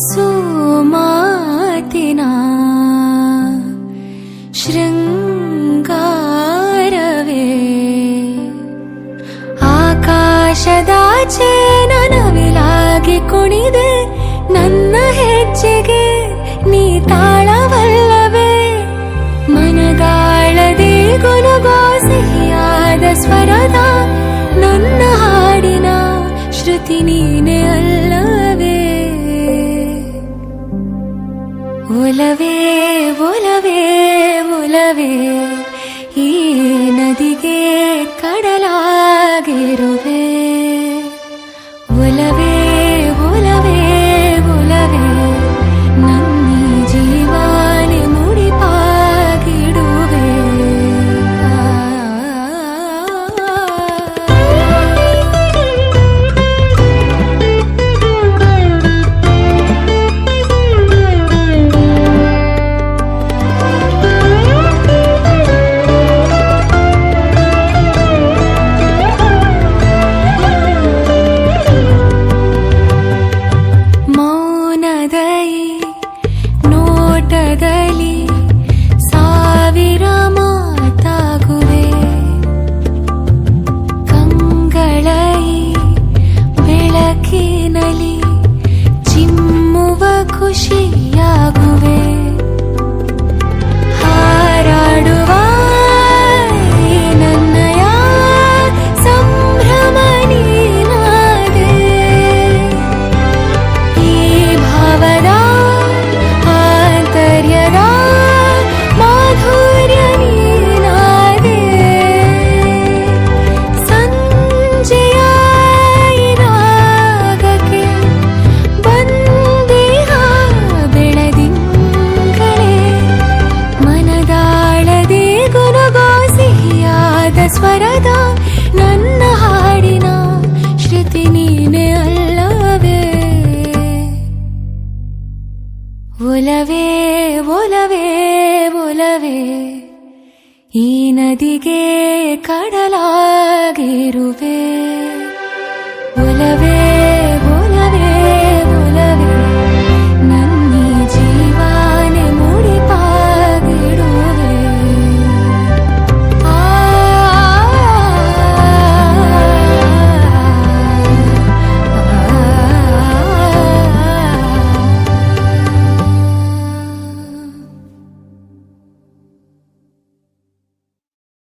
ಮನಸ್ಸು ಮಾತಿನ ಶೃಂಗಾರವೇ. ಆಕಾಶದಾಚೆ ನನವಿಲಾಗಿ ಕುಣಿದೆ, ನನ್ನ ಹೆಜ್ಜೆಗೆ ನೀ ತಾಳವಲ್ಲವೇ ಮನಗಾಳದೆ ಗುಣಗೋ ಸಿಹಿಯಾದ ಸ್ವರದ, ನನ್ನ ಹಾಡಿನ ಶ್ರುತಿ ನೀನೆ ಅಲ್ಲವೇ. ಒಲವೇ ಒಲವೇ ಒಲವೇ ಈ ನದಿಗೆ ಕಡಲಾಗಿರುವೆ 还带你。ಸ್ವರದ ನನ್ನ ಹಾಡಿನ ಶ್ರುತಿ ನೀನೆ ಅಲ್ಲವೇ? ಒಲವೇ ಒಲವೇ ಒಲವೇ? ಈ ನದಿಗೆ ಕಡಲಾಗಿರುವೆ.